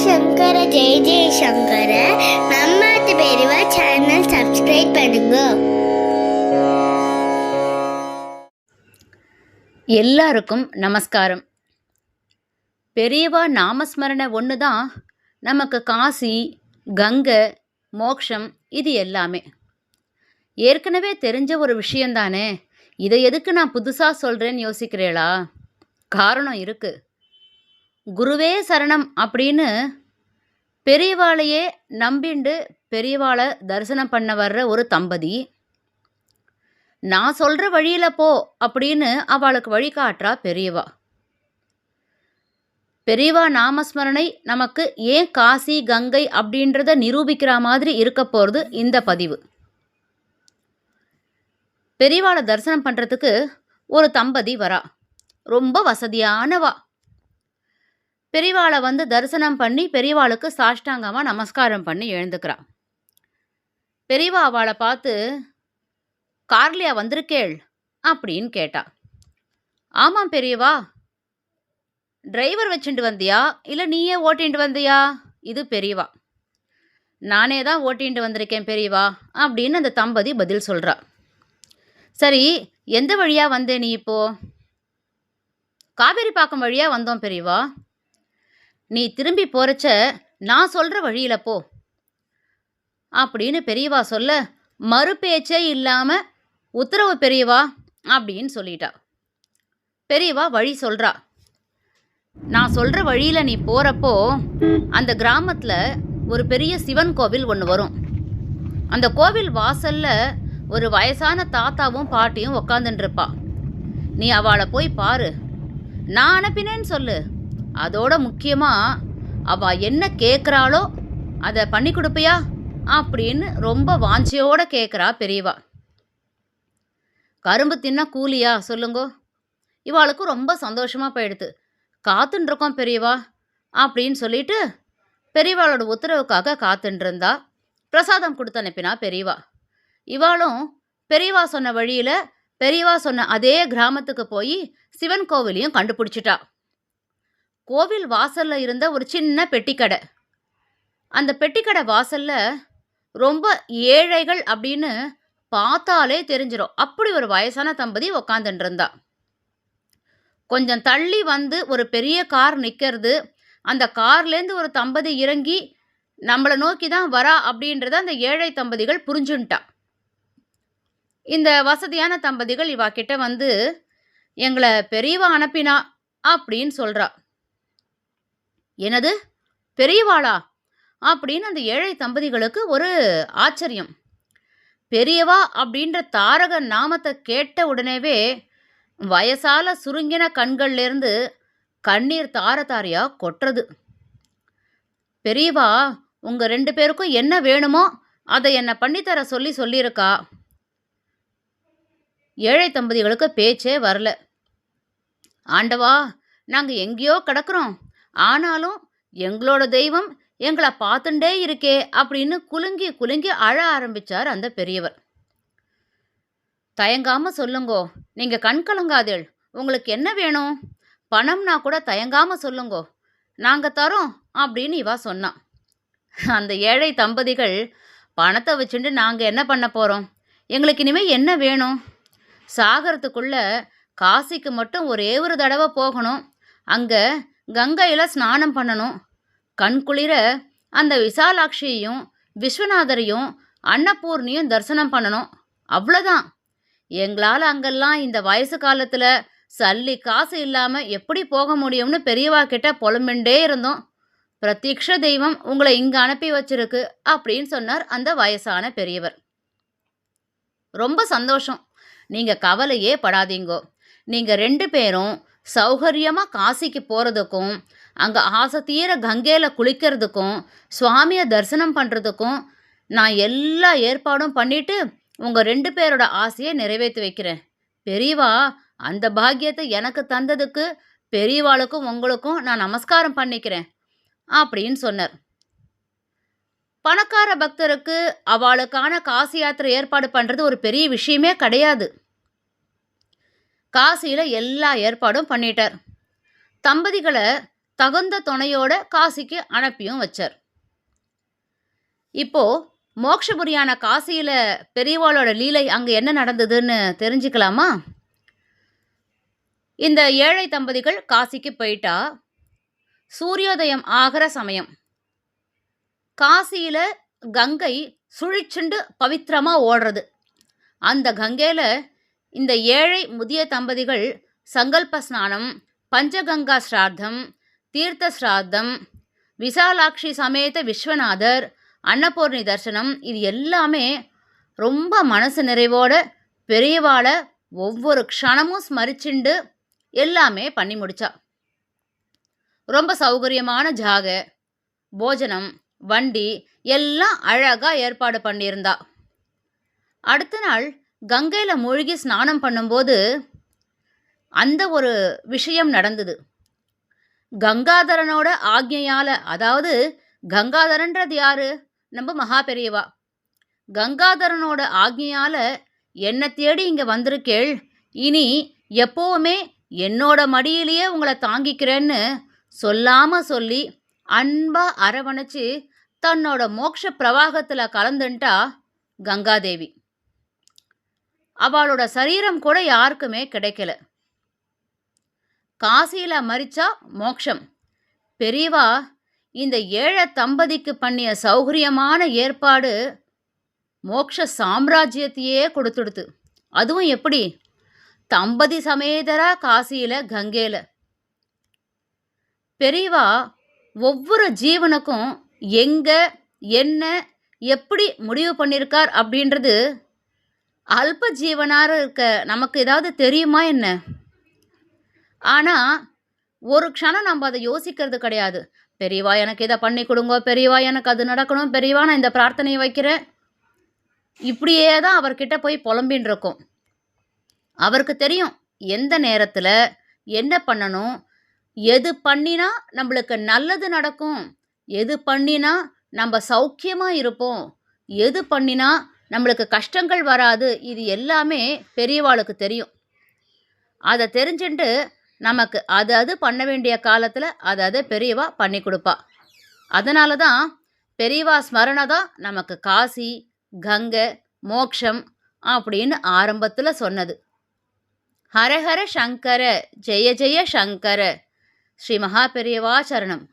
சங்கர ஜெய ஜெய சங்கர. நம்மாத்து பெரியவா channel subscribe பண்ணுங்க. எல்லாருக்கும் நமஸ்காரம். பெரியவா நாமஸ்மரணை ஒன்று தான் நமக்கு காசி கங்கை மோக்ஷம் இது எல்லாமே. ஏற்கனவே தெரிஞ்ச ஒரு விஷயந்தானே இதை எதுக்கு நான் புதுசாக சொல்கிறேன்னு யோசிக்கிறேளா? காரணம் இருக்குது குருவே சரணம் அப்படின்னு பெரியவாளையே நம்பிண்டு பெரியவாளை தரிசனம் பண்ண வர்ற ஒரு தம்பதி. நான் சொல்கிற வழியில் போ அப்படின்னு அவளுக்கு வழி காட்டுறா பெரியவா. பெரியவா நாமஸ்மரணை நமக்கு ஏன் காசி கங்கை அப்படின்றத நிரூபிக்கிற மாதிரி இருக்க போகிறது இந்த பதிவு. பெரியவாளை தரிசனம் பண்ணுறதுக்கு ஒரு தம்பதி வரா. ரொம்ப வசதியானவா. பெரியவாளை வந்து தரிசனம் பண்ணி பெரியவாளுக்கு சாஷ்டாங்கமாக நமஸ்காரம் பண்ணி எழுந்துக்கிறா. பெரியவா அவளை பார்த்து கார்லியா வந்திருக்கேள் அப்படின்னு கேட்டா. ஆமாம் பெரியவா. டிரைவர் வச்சுட்டு வந்தியா? இல்லை நீயே ஓட்டிகிட்டு வந்தியா? இது பெரியவா. நானே தான் ஓட்டிகிட்டு வந்திருக்கேன் பெரியவா அப்படின்னு அந்த தம்பதி பதில் சொல்கிறா சரி எந்த வழியாக வந்தே நீ இப்போ? காவேரி பாக்கம் வழியாக வந்தோம் பெரியவா. நீ திரும்பி போகிறச்ச நான் சொல்கிற வழியில் போ. அப்படின்னு பெரியவா சொல்ல மறுபேச்சே இல்லாமல் உத்தரவு பெரியவா? அப்படின்னு சொல்லிட்டா. பெரியவா வழி சொல்கிறா நான் சொல்கிற வழியில் நீ போகிறப்போ அந்த கிராமத்தில் ஒரு பெரிய சிவன் கோவில் ஒன்று வரும். அந்த கோவில் வாசலில் ஒரு வயசான தாத்தாவும் பாட்டியும் உக்காந்துட்டுருப்பா நீ அவளை போய் பாரு. நான் அனுப்பினேன்னு சொல்லு. அதோட முக்கியமாக அவள் என்ன கேட்குறாளோ அதை பண்ணி கொடுப்பியா? அப்படின்னு ரொம்ப வாஞ்சியோடு கேட்குறா பெரியவா. கரும்பு தின்னா கூலியா? சொல்லுங்கோ. இவாளுக்கு ரொம்ப சந்தோஷமாக போயிடுது. காத்துன்னு பெரியவா அப்படின்னு சொல்லிட்டு பெரியவாளோட உத்தரவுக்காக காத்துன்னு பிரசாதம் கொடுத்து அனுப்பினா பெரியவா. இவாளும் பெரியவா சொன்ன வழியில் பெரியவா சொன்ன அதே கிராமத்துக்கு போய் சிவன் கோவிலையும் கண்டுபிடிச்சிட்டா. கோவில் வாசலில் இருந்த ஒரு சின்ன பெட்டிக்கடை. அந்த பெட்டிக்கடை வாசலில் ரொம்ப ஏழைகள் அப்படின்னு பார்த்தாலே தெரிஞ்சிடும் அப்படி ஒரு வயசான தம்பதி உக்காந்துட்டு இருந்தா கொஞ்சம் தள்ளி வந்து ஒரு பெரிய கார் நிற்கிறது அந்த கார்லேருந்து ஒரு தம்பதி இறங்கி நம்மளை நோக்கி தான் வரா அப்படின்றத அந்த ஏழை தம்பதிகள் புரிஞ்சுன்ட்டா. இந்த வசதியான தம்பதிகள் இவா கிட்ட வந்து எங்களை பெரியவா அனுப்பினா? அப்படின்னு சொல்கிறா என்னது? பெரியவாளா? அப்படின்னு அந்த ஏழை தம்பதிகளுக்கு ஒரு ஆச்சரியம். பெரியவா அப்படின்ற தாரக நாமத்தை கேட்ட உடனேவே வயசால சுருங்கின கண்கள்லேருந்து கண்ணீர் தார தாரையா கொட்டுறது. பெரியவா உங்க ரெண்டு பேருக்கும் என்ன வேணுமோ அதை என்ன பண்ணித்தர சொல்லி சொல்லியிருக்கா? ஏழை தம்பதிகளுக்கு பேச்சே வரல. ஆண்டவா நாங்கள் எங்கேயோ கிடக்கிறோம். ஆனாலும் எங்களோட தெய்வம் எங்களை பார்த்துட்டே இருக்கே அப்படின்னு குலுங்கி குலுங்கி அழ ஆரம்பிச்சார் அந்த பெரியவர். தயங்காம சொல்லுங்கோ நீங்க கண் கலங்காதேள். உங்களுக்கு என்ன வேணும்? பணம்னா கூட தயங்காம சொல்லுங்கோ. நாங்க தரோம் அப்படின்னு இவா சொன்னான் அந்த ஏழை தம்பதிகள் பணத்தை வச்சுட்டு நாங்கள் என்ன பண்ண போகிறோம் எங்களுக்கு இனிமேல் என்ன வேணும்? சாகரத்துக்குள்ள காசிக்கு மட்டும் ஒரே ஒரு தடவை போகணும். அங்கே கங்கையில் ஸ்நானம் பண்ணணும். கண் குளிர அந்த விசாலாட்சியையும் விஸ்வநாதரையும் அன்னபூர்ணியும் தரிசனம் பண்ணணும். அவ்வளோதான் எங்களால் அங்கெல்லாம் இந்த வயசு காலத்தில் சல்லி காசு இல்லாமல் எப்படி போக முடியும்னு பெரியவா கிட்ட புலம்பிண்டே இருந்தோம். பிரத்யக்ஷ தெய்வம் உங்களை இங்கே அனுப்பி வச்சிருக்கு அப்படின்னு சொன்னார் அந்த வயசான பெரியவர். ரொம்ப சந்தோஷம். நீங்கள் கவலையே படாதீங்கோ. நீங்கள் ரெண்டு பேரும் சௌகரியமாக காசிக்கு போகிறதுக்கும் அங்கே ஆசை தீர கங்கையில் குளிக்கிறதுக்கும் சுவாமியை தரிசனம் பண்ணுறதுக்கும் நான் எல்லா ஏற்பாடும் பண்ணிட்டு உங்கள் ரெண்டு பேரோட ஆசையை நிறைவேற்றி வைக்கிறேன். பெரியவா அந்த பாக்கியத்தை எனக்கு தந்ததுக்கு பெரியவாளுக்கும் உங்களுக்கும் நான் நமஸ்காரம் பண்ணிக்கிறேன் அப்படின்னு சொன்னார். பணக்கார பக்தருக்கு அவளுக்கான காசி யாத்திரை ஏற்பாடு பண்ணுறது ஒரு பெரிய விஷயமே கிடையாது. காசியில் எல்லா ஏற்பாடும் பண்ணிட்டார். தம்பதிகளை தகுந்த துணையோட காசிக்கு அனுப்பியும் வச்சார். இப்போ மோக்ஷபுரியான காசியில் பெரியவாளோட லீலை அங்கே என்ன நடந்ததுன்னு தெரிஞ்சுக்கலாமா? இந்த ஏழை தம்பதிகள் காசிக்கு போயிட்டா சூரியோதயம் ஆகிற சமயம். காசியில் கங்கை சுழிச்சுண்டு பவித்திரமாக ஓடுறது. அந்த கங்கையில் இந்த ஏழை முதிய தம்பதிகள் சங்கல்ப ஸ்நானம் பஞ்சகங்கா ஸ்ராத்தம் தீர்த்த ஸ்ராத்தம் விசாலாட்சி சமேத விஸ்வநாதர் அன்னபூர்ணி தரிசனம் இது எல்லாமே ரொம்ப மனசு நிறைவோட பெரியவாளை ஒவ்வொரு க்ஷணமும் ஸ்மரிச்சுண்டு எல்லாமே பண்ணி முடிச்சா. ரொம்ப சௌகரியமான ஜாக போஜனம் வண்டி எல்லாம் அழகாக ஏற்பாடு பண்ணியிருந்தா. அடுத்த நாள் கங்கையில் மூழ்கி ஸ்நானம் பண்ணும்போது அந்த ஒரு விஷயம் நடந்தது. கங்காதரனோட ஆக்ஞையால அதாவது கங்காதரன்றது யாரு? நம்ம மகா பெரியவா. கங்காதரனோட ஆக்ஞையால் என்னை தேடி இங்கே வந்திருக்கேள். இனி எப்போவுமே என்னோட மடியிலேயே உங்களை தாங்கிக்கிறேன்னு சொல்லாமல் சொல்லி அன்பா அரவணைச்சு தன்னோட மோட்ச பிரவாகத்தில் கலந்துட்டா கங்காதேவி. அவளோட சரீரம் கூட யாருக்குமே கிடைக்கல. காசியில மரிச்சா மோக்ஷம். பெரியவா இந்த ஏழை தம்பதிக்கு பண்ணிய சௌகரியமான ஏற்பாடு மோக்ஷ சாம்ராஜ்யத்தையே கொடுத்துடுது அதுவும் எப்படி? தம்பதி சமேதரா காசியில கங்கையில. பெரியவா ஒவ்வொரு ஜீவனுக்கும் எங்க என்ன எப்படி முடிவு பண்ணியிருக்கார் அப்படின்றது அல்ப ஜீவனாக இருக்க நமக்கு ஏதாவது தெரியுமா என்ன? ஆனால் ஒரு க்ஷணம் நம்ம அதை யோசிக்கிறது கிடையாது. பெரியவா எனக்கு இதை பண்ணி கொடுங்க. பெரியவா எனக்கு அது நடக்கணும். பெரியவா நான் இந்த பிரார்த்தனையை வைக்கிறேன். இப்படியே தான் அவர்கிட்ட போய் புலம்பின்னு இருக்கோம். அவருக்கு தெரியும் எந்த நேரத்தில் என்ன பண்ணணும் எது பண்ணினா நம்மளுக்கு நல்லது நடக்கும் எது பண்ணினா நம்ம சௌக்கியமாக இருப்போம் எது பண்ணினா நம்மளுக்கு கஷ்டங்கள் வராது. இது எல்லாமே பெரியவாளுக்கு தெரியும். அதை தெரிஞ்சுட்டு நமக்கு அது அது பண்ண வேண்டிய காலத்தில் அதை அதை பெரியவா பண்ணி கொடுப்பா. அதனால தான் பெரியவா ஸ்மரணை தான் நமக்கு காசி கங்கை மோக்ஷம் அப்படின்னு ஆரம்பத்தில் சொன்னது. ஹரஹர சங்கர ஜெய ஜெய சங்கர ஸ்ரீ மகா பெரியவா சரணம்.